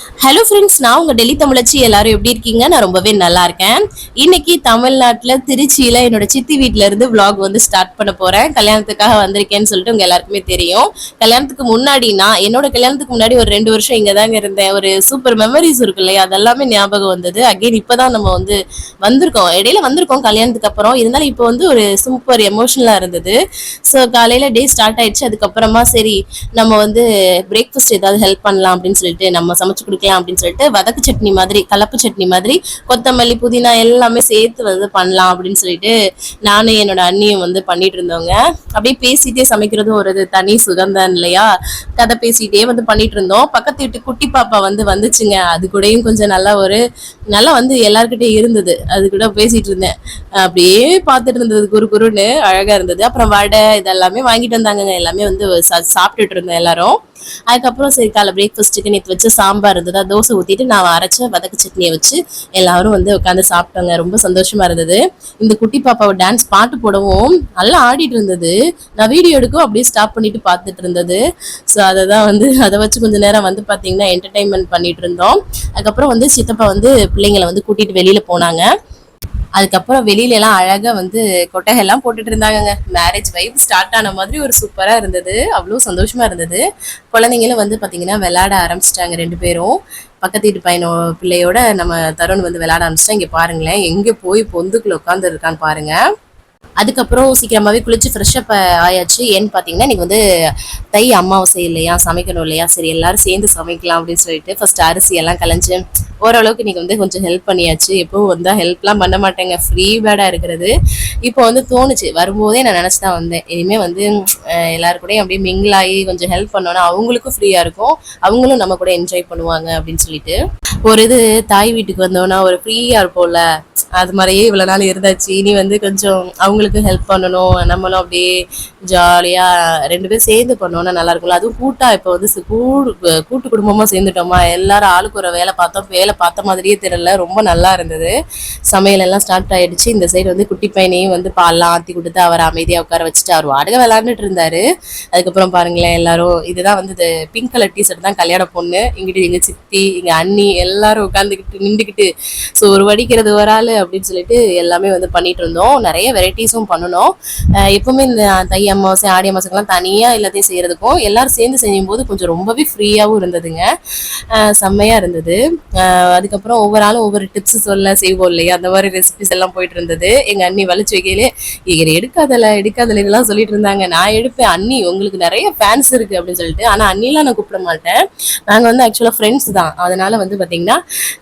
Hello friends நான் உங்கள் டெல்லி தமிழச்சி. எல்லாரும் எப்படி இருக்கீங்க? நான் ரொம்பவே நல்லா இருக்கேன். இன்னைக்கு தமிழ்நாட்டில் திருச்சியில் என்னோட சித்தி வீட்டிலேருந்து இருந்து வந்து ஸ்டார்ட் பண்ண போகிறேன் கல்யாணத்துக்காக வந்திருக்கேன்னு சொல்லிட்டு உங்கள் எல்லாருக்குமே தெரியும். கல்யாணத்துக்கு முன்னாடி நான் என்னோட கல்யாணத்துக்கு முன்னாடி ஒரு ரெண்டு வருஷம் இங்கே தாங்க இருந்தேன். ஒரு சூப்பர் மெமரிஸ் இருக்கு இல்லையா? அதெல்லாமே ஞாபகம் வந்தது. அகைன் இப்பதான் நம்ம வந்து வந்திருக்கோம். இடையில வந்திருக்கோம் கல்யாணத்துக்கு அப்புறம். இருந்தாலும் இப்போ வந்து ஒரு சூப்பர் எமோஷனலாக இருந்தது. ஸோ காலையில் டே ஸ்டார்ட் ஆயிடுச்சு. அதுக்கப்புறமா சரி நம்ம வந்து பிரேக்ஃபாஸ்ட் ஏதாவது ஹெல்ப் பண்ணலாம் அப்படின்னு சொல்லிட்டு நம்ம சமைச்சு கொடுக்கலாம் அப்படின்னு சொல்லிட்டு வதக்கு சட்னி மாதிரி கலப்பு சட்னி மாதிரி கொத்தமல்லி புதினா எல்லாமே சேர்த்து வந்து பண்ணலாம் அப்படின்னு சொல்லிட்டு நானும் என்னோட அண்ணியும் வந்து பண்ணிட்டு இருந்தோங்க. அப்படியே பேசிட்டே சமைக்கிறதும் ஒரு இது தனி சுகந்தம் இல்லையா? கதை பேசிட்டே வந்து பண்ணிட்டு இருந்தோம். பக்கத்து வீட்டு குட்டி பாப்பா வந்து வந்துச்சுங்க. அது கூடயும் கொஞ்சம் நல்லா ஒரு நல்லா வந்து எல்லாருக்கிட்டே இருந்தது. அது கூட பேசிட்டு இருந்தேன். அப்படியே பார்த்துட்டு இருந்தது குரு குருன்னு அழகா இருந்தது. அப்புறம் வடை இதெல்லாமே வாங்கிட்டு வந்தாங்கங்க. எல்லாமே வந்து சாப்பிட்டுட்டு இருந்தோம் எல்லாரும். அதுக்கப்புறம் சரி காலை பிரேக்ஃபாஸ்ட்டுக்கு நேற்று வச்சு சாம்பார் இருந்ததா தோசை ஊற்றிட்டு நான் அரைச்ச வதக்கு சட்னியை வச்சு எல்லாரும் வந்து உட்காந்து சாப்பிட்டோங்க. ரொம்ப சந்தோஷமா இருந்தது. இந்த குட்டி பாப்பாவை டான்ஸ் பாட்டு போடவும் நல்லா ஆடிட்டு இருந்தது. நான் வீடியோ எடுக்கவும் அப்படியே ஸ்டாப் பண்ணிட்டு பார்த்துட்டு இருந்தது. ஸோ அதை தான் வந்து அதை வச்சு கொஞ்ச நேரம் வந்து பார்த்தீங்கன்னா என்டர்டைன்மெண்ட் பண்ணிட்டு இருந்தோம். அதுக்கப்புறம் வந்து சித்தப்பா வந்து பிள்ளைங்களை வந்து கூட்டிட்டு வெளியில போனாங்க. அதுக்கப்புறம் வெளியில எல்லாம் அழகா வந்து கொட்டகை எல்லாம் போட்டுட்டு இருந்தாங்கங்க மேரேஜ் வைப் ஸ்டார்ட் ஆன மாதிரி ஒரு சூப்பரா இருந்தது. அவ்வளோ சந்தோஷமா இருந்தது. குழந்தைங்களும் வந்து பாத்தீங்கன்னா விளையாட ஆரம்பிச்சிட்டாங்க ரெண்டு பேரும். பக்கத்து வீட்டு பையனோ பிள்ளையோட நம்ம தருண் வந்து விளையாட ஆரம்பிச்சிட்டா இங்க பாருங்களேன் எங்க போய் பொந்துக்குள்ள உட்காந்து இருக்கான்னு பாருங்க. அதுக்கப்புறம் சீக்கிரமாகவே குளிச்சு ஃப்ரெஷ் அப் ஆயாச்சு. ஏன்னு பார்த்தீங்கன்னா இன்னைக்கு வந்து தை அமாவாசை இல்லையா சமைக்கணும் இல்லையா சரி எல்லாரும் சேர்ந்து சமைக்கலாம் அப்படின்னு சொல்லிட்டு ஃபர்ஸ்ட் அரிசி எல்லாம் கலைஞ்சு ஓரளவுக்கு இன்னைக்கு வந்து கொஞ்சம் ஹெல்ப் பண்ணியாச்சு. எப்பவும் வந்தால் ஹெல்ப்லாம் பண்ண மாட்டேங்க ஃப்ரீ பேடாக இருக்கிறது. இப்போ வந்து தோணுச்சு. வரும்போதே நான் நினச்சி தான் வந்தேன். இனிமேல் வந்து அஹ், எல்லாரு அப்படியே மிங்கிள் ஆகி கொஞ்சம் ஹெல்ப் பண்ணோன்னா அவங்களுக்கும் ஃப்ரீயாக இருக்கும். அவங்களும் நம்ம கூட என்ஜாய் பண்ணுவாங்க அப்படின்னு சொல்லிட்டு. ஒரு இது தாய் வீட்டுக்கு வந்தோன்னா ஒரு ஃப்ரீயாக இருப்போம்ல. அது மாதிரியே இவ்வளோ நாள் இருந்தாச்சு. இனி வந்து கொஞ்சம் அவங்களுக்கு ஹெல்ப் பண்ணணும். நம்மளும் அப்படியே ஜாலியாக ரெண்டு பேரும் சேர்ந்து பண்ணோம்னா நல்லா இருக்கும்ல. அதுவும் கூட்டா இப்போ வந்து கூடு கூட்டு குடும்பமாக சேர்ந்துட்டோமா? எல்லாரும் ஆளுக்கு ஒரு வேலை பார்த்தோம். வேலை பார்த்த மாதிரியே தெரியல. ரொம்ப நல்லா இருந்தது. சமையல் எல்லாம் ஸ்டார்ட் ஆயிடுச்சு. இந்த சைடு வந்து குட்டி பையனையும் வந்து பால்லாம் ஆற்றி கொடுத்து அவர் அமைதியாக உட்கார வச்சுட்டு அவர் வாடகை விளாண்டுட்டு இருந்தாரு. அதுக்கப்புறம் பாருங்களேன் எல்லாரும். இதுதான் வந்து பிங்க் கலர் டிஷர்ட் தான் கல்யாண பொண்ணு. இங்கிட்டு எங்க சித்தி எங்க அண்ணி எல்லாம் எல்லாரும் உட்காந்துக்கிட்டு நின்றுக்கிட்டு ஸோ ஒரு வடிக்கிறது ஒரு ஆள் அப்படின்னு சொல்லிட்டு எல்லாமே வந்து பண்ணிட்டு இருந்தோம். நிறைய வெரைட்டிஸும் பண்ணணும் எப்பவுமே இந்த தை அமாவாசை ஆடி அமாவாசைக்கெல்லாம் தனியாக எல்லாத்தையும் செய்யறதுக்கும் எல்லாரும் சேர்ந்து செய்யும்போது கொஞ்சம் ரொம்பவே ஃப்ரீயாகவும் இருந்ததுங்க. செம்மையாக இருந்தது. அதுக்கப்புறம் ஒவ்வொரு ஆளும் ஒவ்வொரு டிப்ஸ் சொல்ல செய்வோம் இல்லையா? அந்த மாதிரி ரெசிபிஸ் எல்லாம் போயிட்டு இருந்தது. எங்கள் அண்ணி வலிச்சு வைக்கையிலே இவர் எடுக்காதல எடுக்காதல இதெல்லாம் சொல்லிட்டு இருந்தாங்க. நான் எடுப்பேன் அண்ணி உங்களுக்கு நிறைய ஃபேன்ஸ் இருக்கு அப்படின்னு சொல்லிட்டு. ஆனால் அண்ணிலாம் நான் கூப்பிட மாட்டேன். நாங்கள் வந்து ஆக்சுவலாக ஃப்ரெண்ட்ஸ் தான். அதனால வந்து அப்படின்னா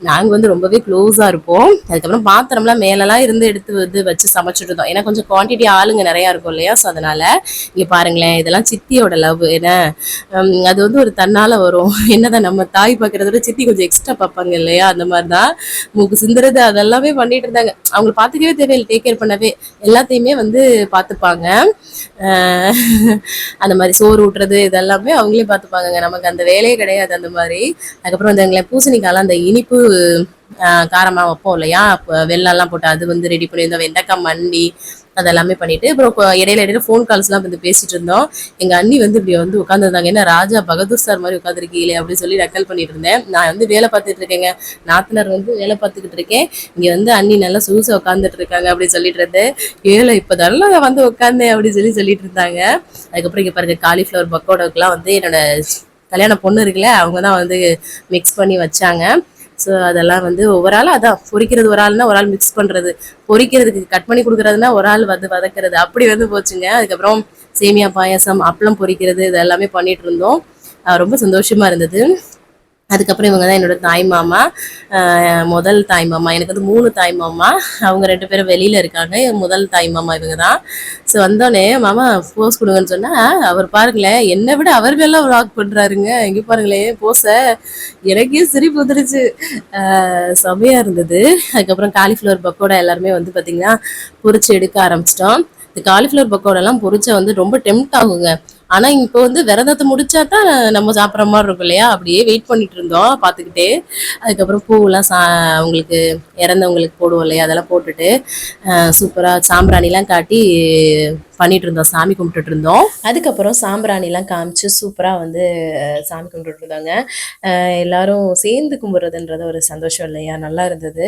நாங்க வந்து ரொம்பவே க்ளோஸா இருப்போம். அதுக்கப்புறம் பாத்திரம்லாம் மேலெல்லாம் இருந்து எடுத்து வந்து வச்சு சமைச்சிட்டு இருந்தோம் ஏன்னா கொஞ்சம் குவான்டிட்டி ஆளுங்க நிறையா இருக்கும் இல்லையா? ஸோ அதனால இங்கே பாருங்களேன் இதெல்லாம் சித்தியோட லவ் என்ன? அது வந்து ஒரு தன்னால வரும். என்னதான் நம்ம தாய் பார்க்கறத விட சித்தி கொஞ்சம் எக்ஸ்ட்ரா பார்ப்பாங்க இல்லையா? அந்த மாதிரி தான் மூக்கு சிந்துறது அதெல்லாமே பண்ணிட்டு இருந்தாங்க. அவங்களை பார்த்துக்கவே தேவையில்லை. டேக் கேர் பண்ணவே. எல்லாத்தையுமே வந்து பார்த்துப்பாங்க அந்த மாதிரி சோறு ஊட்டுறது இதெல்லாமே அவங்களே பார்த்துப்பாங்க நமக்கு அந்த வேலையே கிடையாது அந்த மாதிரி. அதுக்கப்புறம் வந்து எங்களை பூசணிக்காலாம் அந்த இனிப்பு காரமாக காரமா வைப்போம் இல்லையா? வெள்ளம்லாம் போட்டு அது வந்து ரெடி பண்ணியிருந்தோம் வெண்டைக்காய் மண்டி அதெல்லாமே பண்ணிட்டு அப்புறம் இடையில இடையில ஃபோன் கால்ஸ்லாம் வந்து பேசிட்டு இருந்தோம். எங்க அண்ணி வந்து இப்படி வந்து உட்காந்துருந்தாங்க என்ன ராஜா பகதூர் சார் மாதிரி உட்காந்துருக்கீங்களே அப்படின்னு சொல்லி நக்கல் பண்ணிட்டு இருந்தேன். நான் வந்து வேலை பார்த்துட்டு இருக்கேங்க. நாத்தனார் வந்து வேலை பார்த்துக்கிட்டு இருக்கேன். இங்க வந்து அண்ணி நல்லா சொகுசா உட்காந்துட்டு இருக்காங்க அப்படின்னு சொல்லிட்டு இருந்தேன் ஏழை இப்போதான் நான் வந்து உட்காந்தேன் அப்படின்னு சொல்லி சொல்லிட்டு இருந்தாங்க. அதுக்கப்புறம் இங்க பாருங்க காலிஃப்ளவர் பக்கோடாக்கெல்லாம் வந்து என்னோட கல்யாண பொண்ணு இருக்குல்ல அவங்க தான் வந்து மிக்ஸ் பண்ணி வச்சாங்க. ஸோ அதெல்லாம் வந்து ஒவ்வொரு ஆள் அதான் பொரிக்கிறது ஒரு ஆள்னா ஒரு ஆள் மிக்ஸ் பண்ணுறது பொரிக்கிறதுக்கு கட் பண்ணி கொடுக்குறதுனா ஒரு ஆள் வந்து வதக்கிறது. அப்படி வந்து போச்சுங்க. அதுக்கப்புறம் சேமியா பாயசம் அப்பளம் பொரிக்கிறது இது எல்லாமே பண்ணிட்டு இருந்தோம். ரொம்ப சந்தோஷமா இருந்தது. அதுக்கப்புறம் இவங்க தான் என்னோட தாய் மாமா முதல் தாய் மாமா. எனக்கு வந்து மூணு தாய் மாமா. அவங்க ரெண்டு பேரும் வெளியில் இருக்காங்க. முதல் தாய் மாமா இவங்க தான். ஸோ வந்தோடனே மாமா போஸ் கொடுங்கன்னு சொன்னால் அவர் பாருங்களேன் என்னை விட அவர் மேல வாக் பண்ணுறாருங்க இங்க பாருங்களேன் போஸை எனக்கே சிரிப்பு வந்துருச்சு. அஹ் இருந்தது. அதுக்கப்புறம் காலிஃப்ளவர் பக்கோடா எல்லாருமே வந்து பார்த்திங்கன்னா பொறிச்சு எடுக்க ஆரம்பிச்சிட்டோம். இந்த காலிஃப்ளவர் பக்கோடெல்லாம் பொறிச்ச வந்து ரொம்ப டெம்ட் ஆகுங்க. ஆனா இப்போ வந்து விரதத்தை முடிச்சா தான் நம்ம சாப்பிட்ற மாதிரி இருக்கும் இல்லையா? அப்படியே வெயிட் பண்ணிட்டு இருந்தோம் பார்த்துக்கிட்டே. அதுக்கப்புறம் பூவெல்லாம் சா அவங்களுக்கு இறந்தவங்களுக்கு போடுவோம் இல்லையா? அதெல்லாம் போட்டுட்டு சூப்பராக சாம்பிராணிலாம் காட்டி பண்ணிட்டு இருந்தோம் சாமி கும்பிட்டுட்டு இருந்தோம் அதுக்கப்புறம் சாம்பிராணிலாம் காமிச்சு சூப்பராக வந்து சாமி கும்பிட்டுட்டு இருந்தாங்க எல்லாரும் சேர்ந்து கும்பிட்றதுன்றது ஒரு சந்தோஷம் இல்லையா? நல்லா இருந்தது.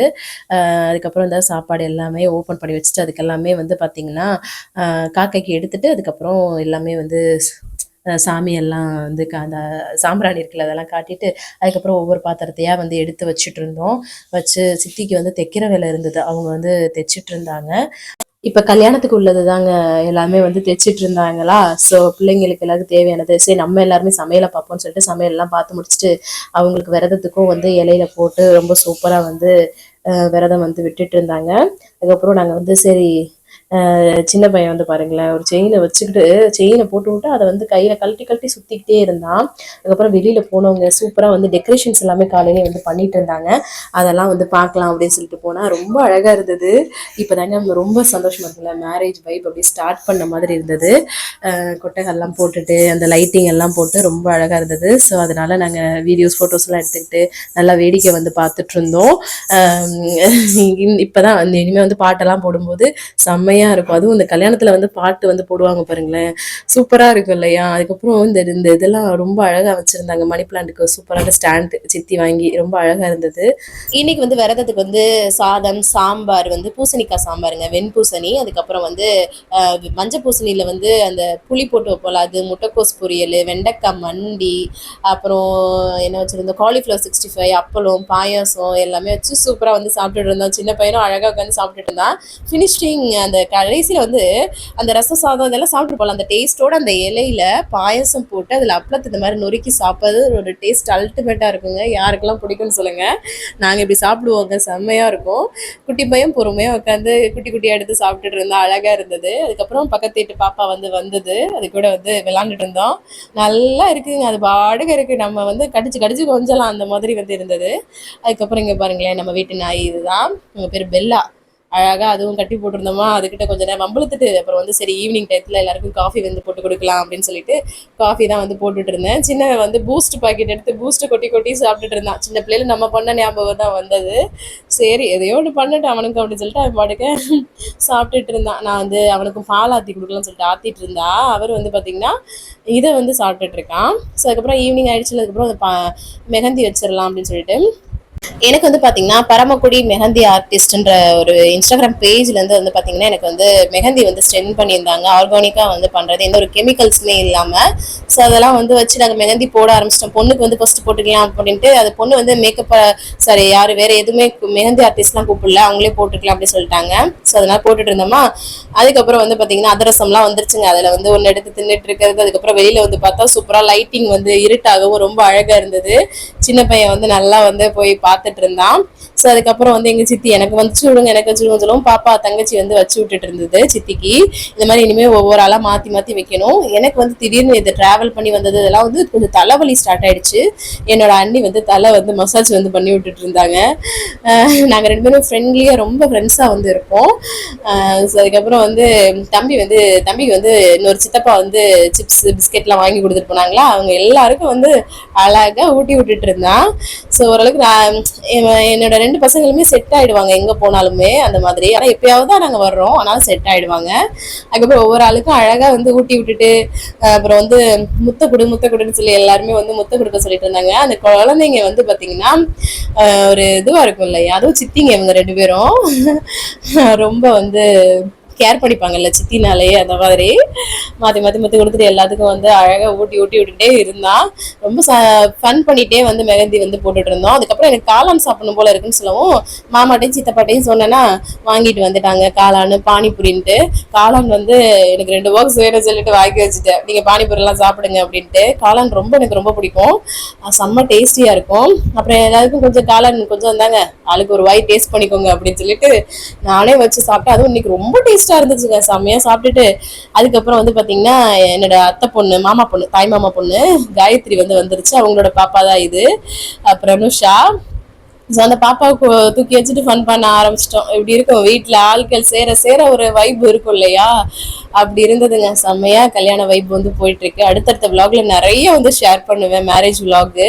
அதுக்கப்புறம் இந்த சாப்பாடு எல்லாமே ஓப்பன் பண்ணி வச்சுட்டு அதுக்கெல்லாமே வந்து பார்த்திங்கன்னா காக்கைக்கு எடுத்துட்டு அதுக்கப்புறம் எல்லாமே வந்து சாமி எல்லாம் வந்து கா- அந்த சாம்பிராணி இருக்குல்ல அதெல்லாம் காட்டிட்டு அதுக்கப்புறம் ஒவ்வொரு பாத்திரத்தையாக வந்து எடுத்து வச்சுட்டு இருந்தோம் வச்சு சித்திக்கு வந்து தைக்கிற வேலை இருந்தது. அவங்க வந்து தைச்சிட்டு இருந்தாங்க இப்போ கல்யாணத்துக்கு உள்ளது தாங்க எல்லாமே வந்து தைச்சிட்டு இருந்தாங்களா ஸோ பிள்ளைங்களுக்கு எல்லாருக்கும் தேவையானது. சரி நம்ம எல்லாருமே சமையலை பார்ப்போம்னு சொல்லிட்டு சமையல்லாம் பார்த்து முடிச்சுட்டு அவங்களுக்கு விரதத்துக்கும் வந்து இலையில போட்டு ரொம்ப சூப்பராக வந்து விரதம் வந்து விட்டுட்டு இருந்தாங்க அதுக்கப்புறம் நாங்கள் வந்து சரி சின்ன பையன் வந்து பாருங்களேன் ஒரு செயினை வச்சுக்கிட்டு செயினை போட்டு விட்டு அதை வந்து கையில் கழட்டி கழட்டி சுற்றிக்கிட்டே இருந்தான். அதுக்கப்புறம் வெளியில் போனவங்க சூப்பராக வந்து டெக்கரேஷன்ஸ் எல்லாமே காலையிலே வந்து பண்ணிட்டு இருந்தாங்க. அதெல்லாம் வந்து பார்க்கலாம் அப்படின்னு சொல்லிட்டு போனால் ரொம்ப அழகாக இருந்தது. இப்போ தாங்க ரொம்ப சந்தோஷமாக இருக்குல்ல மேரேஜ் வைப் அப்படி ஸ்டார்ட் பண்ண மாதிரி இருந்தது. கொட்டைகள்லாம் போட்டுட்டு அந்த லைட்டிங் எல்லாம் போட்டு ரொம்ப அழகாக இருந்தது. ஸோ அதனால் நாங்கள் வீடியோஸ் ஃபோட்டோஸ்லாம் எடுத்துக்கிட்டு நல்லா வேடிக்கை வந்து பார்த்துட்ருந்தோம் இப்போ தான் இனிமேல் வந்து பாட்டெல்லாம் போடும்போது செம்மையாக இருக்கும். அதுவும் இந்த கல்யாணத்தில் வந்து பாட்டு வந்து போடுவாங்க பாருங்களேன். சூப்பராக இருக்கும் இல்லையா? அதுக்கப்புறம் இந்த இந்த இதெல்லாம் ரொம்ப அழகாக வச்சுருந்தாங்க. மணி பிளான்ட்டுக்கு சூப்பரான ஸ்டாண்ட் சித்தி வாங்கி ரொம்ப அழகாக இருந்தது. இன்னைக்கு வந்து விரதத்துக்கு வந்து சாதம் சாம்பார் வந்து பூசணிக்காய் சாம்பாருங்க. வெண்பூசணி. அதுக்கப்புறம் வந்து மஞ்சள் பூசணியில் வந்து அந்த புளி போட்டு வைப்போம்ல அது முட்டைக்கோஸ் பொரியல் வெண்டைக்காய் மண்டி அப்புறம் என்ன வச்சுருந்தோம்? காலிஃப்ளவர் சிக்ஸ்டி ஃபைவ் அப்பளம் பாயாசம் எல்லாமே வச்சு சூப்பராக வந்து சாப்பிட்டுட்டு இருந்தோம். சின்ன பையனும் அழகாக உட்காந்து சாப்பிட்டுட்டு இருந்தான். ஃபினிஷிங் அந்த கடைசியில் வந்து அந்த ரசம் சாதம் இதெல்லாம் சாப்பிட்டு போகலாம் அந்த டேஸ்ட்டோட அந்த இலையில பாயாசம் போட்டு அதில் அப்பளத்து இந்த மாதிரி நொறுக்கி சாப்பிட்றது ஒரு டேஸ்ட் அல்டிமேட்டாக இருக்குங்க. யாருக்கெல்லாம் பிடிக்கும்னு சொல்லுங்கள் நாங்கள் இப்படி சாப்பிடுவோங்க. செம்மையாக இருக்கும். குட்டி பையன் பொறுமையாக உட்காந்து குட்டி குட்டியாக எடுத்து சாப்பிட்டுட்டு இருந்தா அழகாக இருந்தது. அதுக்கப்புறம் பக்கத்து வீட்டு பாப்பா வந்து வந்தது. அது கூட வந்து விளாண்டுட்டு இருந்தோம். நல்லா இருக்குதுங்க அது பாடுக இருக்குது நம்ம வந்து கடிச்சு கடிச்சு கொஞ்சலாம் அந்த மாதிரி வந்து இருந்தது. அதுக்கப்புறம் இங்கே பாருங்களேன். நம்ம வீட்டு நாய் இதுதான். உங்கள் பேர் பெல்லா. அழகாக அதுவும் கட்டி போட்டிருந்தோமா அதுக்கிட்ட கொஞ்சம் நேரம் வம்பளுத்துட்டு அப்புறம் வந்து சரி ஈவினிங் டயத்தில் எல்லாருக்கும் காஃபி வந்து போட்டு கொடுக்கலாம் அப்படின்னு சொல்லிட்டு காஃபி தான் வந்து போட்டுட்டு இருந்தேன். சின்ன வந்து பூஸ்ட் பாக்கெட் எடுத்து பூஸ்ட் கொட்டி கொட்டி சாப்பிட்டுட்டு இருந்தான். சின்ன பிள்ளைல நம்ம பண்ண ஞாபகம் தான் வந்தது. சரி எதையோ ஒன்று பண்ணட்டும் அவனுக்கு அப்படின்னு சொல்லிட்டு அவன் பாட்டுக்க சாப்பிட்டுட்டு இருந்தான். நான் வந்து அவனுக்கும் பால் ஆற்றி கொடுக்கலாம்னு சொல்லிட்டு ஆற்றிட்டு இருந்தா. அவர் வந்து பார்த்திங்கன்னா இதை வந்து சாப்பிட்டுட்டு இருக்கான். ஸோ அதுக்கப்புறம் ஈவினிங் ஆயிடுச்சு. அதுக்கப்புறம் அந்த பா மெஹந்தி வச்சிடலாம் அப்படின்னு சொல்லிட்டு எனக்கு வந்து பார்த்தீங்கன்னா பரமக்குடி மெஹந்தி ஆர்டிஸ்ட்ன்ற ஒரு இன்ஸ்டாகிராம் பேஜ்லேருந்து வந்து பார்த்தீங்கன்னா எனக்கு வந்து மெஹந்தி வந்து ஸ்டென் பண்ணியிருந்தாங்க. ஆர்கானிக்காக வந்து பண்ணுறது எந்த ஒரு கெமிக்கல்ஸுமே இல்லாமல் ஸோ அதெல்லாம் வந்து வச்சு நாங்கள் மெஹந்தி போட ஆரம்பிச்சிட்டோம். பொண்ணுக்கு வந்து ஃபஸ்ட்டு போட்டுக்கலாம் அப்படின்ட்டு அது பொண்ணு வந்து மேக்கப் சாரி யார் வேறு எதுவுமே கு- மெஹந்தி ஆர்டிஸ்ட்லாம் கூப்பிடல. அவங்களே போட்டுக்கலாம் அப்படின்னு சொல்லிட்டாங்க. ஸோ அதெல்லாம் போட்டுட்டு இருந்தோமா. அதுக்கப்புறம் வந்து பார்த்தீங்கன்னா அதிரசம்லாம் வந்துருச்சுங்க. அதில் வந்து ஒன்று எடுத்து தின்னுட்டு இருக்கிறது. அதுக்கப்புறம் வெளியில் வந்து பார்த்தா சூப்பராக லைட்டிங் வந்து இருட்டாகவும் ரொம்ப அழகாக இருந்தது. சின்ன பையன் வந்து நல்லா வந்து போய் பார்த்துட்டு இருந்தான். ஸோ அதுக்கப்புறம் வந்து எங்கள் சித்தி எனக்கு வச்சு விடுங்க எனக்கு வச்சு விடுங்க சொல்லுவோம். பாப்பா தங்கச்சி வந்து வச்சு விட்டுட்டு இருந்தது சித்திக்கு. இந்த மாதிரி இனிமேல் ஒவ்வொரு ஆளாக மாற்றி மாற்றி வைக்கணும். எனக்கு வந்து திடீர்னு இது ட்ராவல் பண்ணி வந்தது இதெல்லாம் வந்து கொஞ்சம் தலைவலி ஸ்டார்ட் ஆயிடுச்சு. என்னோட அண்ணி வந்து தலை வந்து மசாஜ் வந்து பண்ணி விட்டுட்டு இருந்தாங்க. நாங்கள் ரெண்டு பேரும் ஃப்ரெண்ட்லியாக ரொம்ப ஃப்ரெண்ட்ஸாக வந்து இருப்போம். ஸோ அதுக்கப்புறம் வந்து தம்பி வந்து தம்பிக்கு வந்து இன்னொரு சித்தப்பா வந்து சிப்ஸ் பிஸ்கெட்லாம் வாங்கி கொடுத்துட்டு போனாங்களா? அவங்க எல்லாருக்கும் வந்து அழகாக ஊட்டி விட்டுட்டு இருந்தான். ஸோ ஓரளவுக்கு நான் என்னோட ரெண்டு பசங்களுமே செட் ஆயிடுவாங்க. எங்கே போனாலுமே அந்த மாதிரி. ஆனால் எப்பயாவது தான் நாங்கள் வர்றோம். ஆனாலும் செட் ஆயிடுவாங்க. அதுக்கப்புறம் ஒவ்வொரு ஆளுக்கும் அழகாக வந்து ஊட்டி விட்டுட்டு அப்புறம் வந்து முத்த கொடு முத்த கொடுன்னு சொல்லி எல்லாருமே வந்து முத்த கொடுக்க சொல்லிட்டு இருந்தாங்க. அந்த குழந்தைங்க வந்து பாத்தீங்கன்னா ஒரு இதுவாக இருக்கும் இல்லையா? அதுவும் சித்திங்க இவங்க ரெண்டு பேரும். ரொம்ப வந்து கேர் பண்ணிப்பாங்கல்ல சித்தினாலே அந்த மாதிரி. மாற்றி மாற்றி மாற்றி கொடுத்துட்டு எல்லாத்துக்கும் வந்து அழகாக ஊட்டி ஊட்டி விட்டுட்டே இருந்தான் ரொம்ப ச ஃபன் பண்ணிகிட்டே வந்து மெகந்தி வந்து போட்டுட்டு இருந்தோம் அதுக்கப்புறம் எனக்கு காளான் சாப்பிடணும் போல இருக்குன்னு சொல்லவும் மாமாட்டையும் சித்தப்பாட்டையும் சொன்னேன்னா வாங்கிட்டு வந்துட்டாங்க காளான் பானிபூரின்ட்டு. காளான் வந்து எனக்கு ரெண்டு பாக்ஸ் வேணும் சொல்லிட்டு வாங்கி வச்சுட்டேன். நீங்கள் பானிபுரிலாம் சாப்பிடுங்க அப்படின்ட்டு. காளான் ரொம்ப எனக்கு ரொம்ப பிடிக்கும். செம்ம டேஸ்டியாக இருக்கும். அப்புறம் எல்லாருக்கும் கொஞ்சம் காளான் கொஞ்சம் வந்தாங்க ஆளுக்கு ஒரு வாய் டேஸ்ட் பண்ணிக்கோங்க அப்படின்னு சொல்லிட்டு நானே வச்சு சாப்பிட்டேன். அதுவும் இன்னைக்கு ரொம்ப டேஸ்ட்டாக இருந்துச்சுங்க. செம்மையாக சாப்பிட்டுட்டு அதுக்கப்புறம் வந்து பார்த்தீங்கன்னா என்னோட அத்தை பொண்ணு மாமா பொண்ணு தாய் மாமா பொண்ணு காயத்ரி வந்து வந்துருச்சு. அவங்களோட பாப்பா தான் இது. அப்புறம் அனுஷா ஸோ அந்த பாப்பாவுக்கு தூக்கி வச்சுட்டு ஃபன் பண்ண ஆரம்பிச்சிட்டோம். இப்படி இருக்கும் வீட்டில் ஆட்கள் சேர சேர ஒரு வைப் இருக்கும் இல்லையா? அப்படி இருந்ததுங்க. செம்மையா கல்யாண வைப் வந்து போயிட்டு இருக்கு அடுத்தடுத்த vlogல நிறைய வந்து ஷேர் பண்ணுவேன் மேரேஜ் விலாகு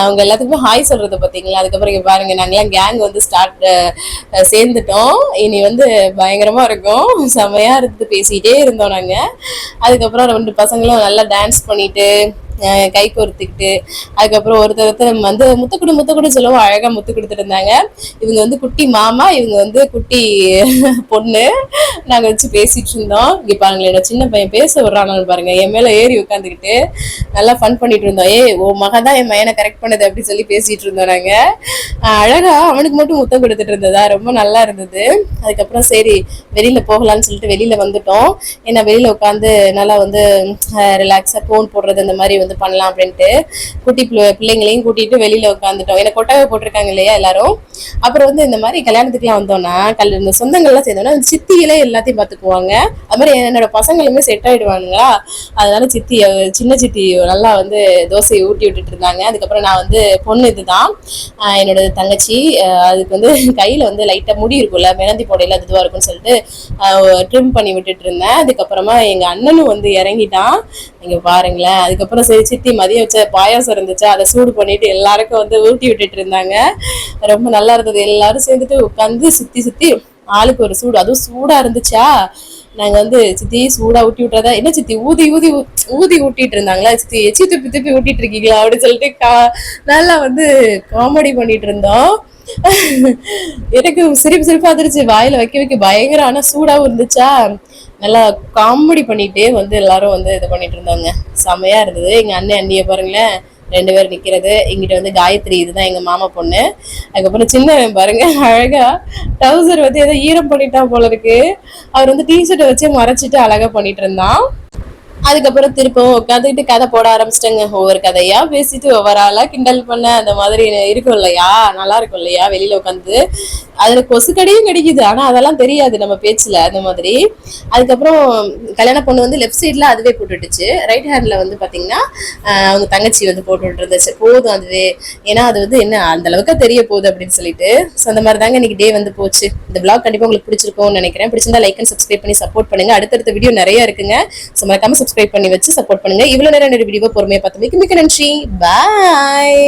அவங்க எல்லாத்துக்குமே ஹாய் சொல்றது பார்த்தீங்களா? அதுக்கப்புறம் இங்கே பாருங்க நாங்களாம் கேங் வந்து ஸ்டார்ட் சேர்ந்துட்டோம். இனி வந்து பயங்கரமா இருக்கும். செம்மையா இருந்து பேசிட்டே இருந்தோம் நாங்கள் அதுக்கப்புறம் ரெண்டு பசங்களும் நல்லா டான்ஸ் பண்ணிட்டு கை கோர்த்துக்கிட்டு அதுக்கப்புறம் ஒருத்தர் ஒருத்தர் வந்து முத்துக்குடு முத்துக்குடு சொல்லவும் அழகா முத்து கொடுத்துட்டு இருந்தாங்க இவங்க வந்து குட்டி மாமா இவங்க வந்து குட்டி பொண்ணு. நாங்க வச்சு பேசிட்டு இருந்தோம். இங்க பாருங்களேன் என்னோட சின்ன பையன் பேச விடுறானு பாருங்க. என் மேல ஏறி உட்காந்துக்கிட்டு நல்லா ஃபன் பண்ணிட்டு இருந்தோம். ஏய் ஓ மகதான் தான் என் மையனை கரெக்ட் பண்ணது அப்படின்னு சொல்லி பேசிட்டு இருந்தோம் நாங்க. அழகா அவனுக்கு மட்டும் முத்தம் கொடுத்துட்டு இருந்ததா? ரொம்ப நல்லா இருந்தது. அதுக்கப்புறம் சரி வெளியில போகலாம்னு சொல்லிட்டு வெளியில வந்துட்டோம். ஏன்னா வெளியில உட்காந்து நல்லா வந்து ரிலாக்ஸா ஃபோன் போடுறது அந்த மாதிரி வந்து பண்ணலாம் அப்படின்ட்டு குட்டி பிள்ளைங்களையும் கூட்டிட்டு வெளியில உட்காந்துட்டோம் ஏன்னா கொட்டகை போட்டிருக்காங்க இல்லையா எல்லாரும்? அப்புறம் வந்து இந்த மாதிரி கல்யாணத்துக்குலாம் வந்தோம்னா கல் இந்த சொந்தங்கள்லாம் சேர்ந்தோம்னா சித்தியிலே எல்லாத்தையும் பார்த்துக்குவாங்க. அது மாதிரி என்னோட பசங்களுமே செட் ஆயிடுவானுங்களா? அதனால சித்தி சின்ன சித்தி நல்லா வந்து தோசையை ஊட்டி விட்டுட்டு இருந்தாங்க. அதுக்கப்புறம் நான் வந்து பொண்ணு இதுதான். என்னோட தங்கச்சி அதுக்கு வந்து கையில வந்து லைட்டா முடி இருக்கும்ல மெனந்தி போடையில அது இதுவா இருக்கும்னு சொல்லிட்டு ட்ரிம் பண்ணி விட்டுட்டு இருந்தேன். அதுக்கப்புறமா எங்க அண்ணனும் வந்து இறங்கிட்டான். இங்க பாருங்களேன். அதுக்கப்புறம் சரி சித்தி மதியம் வச்ச பாயாசம் இருந்துச்சு அதை சூடு பண்ணிட்டு எல்லாருக்கும் வந்து ஊட்டி விட்டுட்டு இருந்தாங்க. ரொம்ப நல்லா இருந்தது. எல்லாரும் சேர்ந்துட்டு உட்காந்து சுத்தி சுத்தி ஆளுக்கு ஒரு சூடு. அதுவும் சூடா இருந்துச்சா? நாங்க வந்து சித்தி சூடா ஊட்டி விட்டுறதா என்ன சித்தி ஊதி ஊதி ஊதி ஊட்டிட்டு இருந்தாங்களா? சித்தி எச்சி துப்பி துப்பி ஊட்டிட்டு இருக்கீங்களா? அப்படின்னு சொல்லிட்டு கா- நல்லா வந்து காமெடி பண்ணிட்டு இருந்தோம். எனக்கு சிரிப்பு சிரிப்பா வந்துருச்சு. வாயில வைக்க வைக்க பயங்கர ஆனா சூடாவும் இருந்துச்சா? நல்லா காமெடி பண்ணிட்டே வந்து எல்லாரும் வந்து இது பண்ணிட்டு இருந்தாங்க. செமையா இருந்தது. எங்க அண்ணன் அண்ணியை பாருங்களேன். ரெண்டு பேர் நிக்கிறது. இங்கிட்ட வந்து காயத்ரி இதுதான் எங்க மாமா பொண்ணு. அதுக்கப்புறம் சின்னவன் பாருங்க அழகா டவுசர் வந்து ஏதோ ஈரம் பண்ணிட்டான் போல இருக்கு. அவர் வந்து டிஷர்ட்டை வச்சு மறைச்சிட்டு அழகா பண்ணிட்டு இருந்தான். அதுக்கப்புறம் திருப்பவும் உட்காந்துக்கிட்டு கதை போட ஆரம்பிச்சிட்டேங்க. ஒவ்வொரு கதையா பேசிட்டு ஒவ்வொரு ஆளா கிண்டல் பண்ண அந்த மாதிரி இருக்கும் இல்லையா? நல்லா இருக்கும் இல்லையா? வெளியில உட்காந்து. அதுல கொசுக்கடியும் கிடைக்குது. ஆனா அதெல்லாம் தெரியாது நம்ம பேச்சுல அந்த மாதிரி. அதுக்கப்புறம் கல்யாண பொண்ணு வந்து லெஃப்ட் சைட்ல அதுவே போட்டுட்டுச்சு. ரைட் ஹேண்ட்ல வந்து பாத்தீங்கன்னா அவங்க தங்கச்சி வந்து போட்டுட்டு இருந்துச்சு போதும் அதுவே. ஏன்னா அது வந்து என்ன அந்த அளவுக்கு தெரிய போகுது அப்படின்னு சொல்லிட்டு. ஸோ அந்த மாதிரி தாங்க இன்னைக்கு டே வந்து போச்சு. இந்த பிளாக் கண்டிப்பா உங்களுக்கு பிடிச்சிருக்கும்னு நினைக்கிறேன். பிடிச்சிருந்தா லைக் அண்ட் சப்ஸ்கிரைப் பண்ணி சப்போர்ட் பண்ணுங்க. அடுத்தடுத்த வீடியோ நிறைய இருக்குங்க. ஸோ மறக்காம சப்ஸ்கிரைப் பண்ணி வச்சு சப்போர்ட் பண்ணுங்க. இவ்வளவு நேரம் என்னோட வீடியோ பொறுமையை பார்த்து மிக்க மிக்க நன்றி. பாய்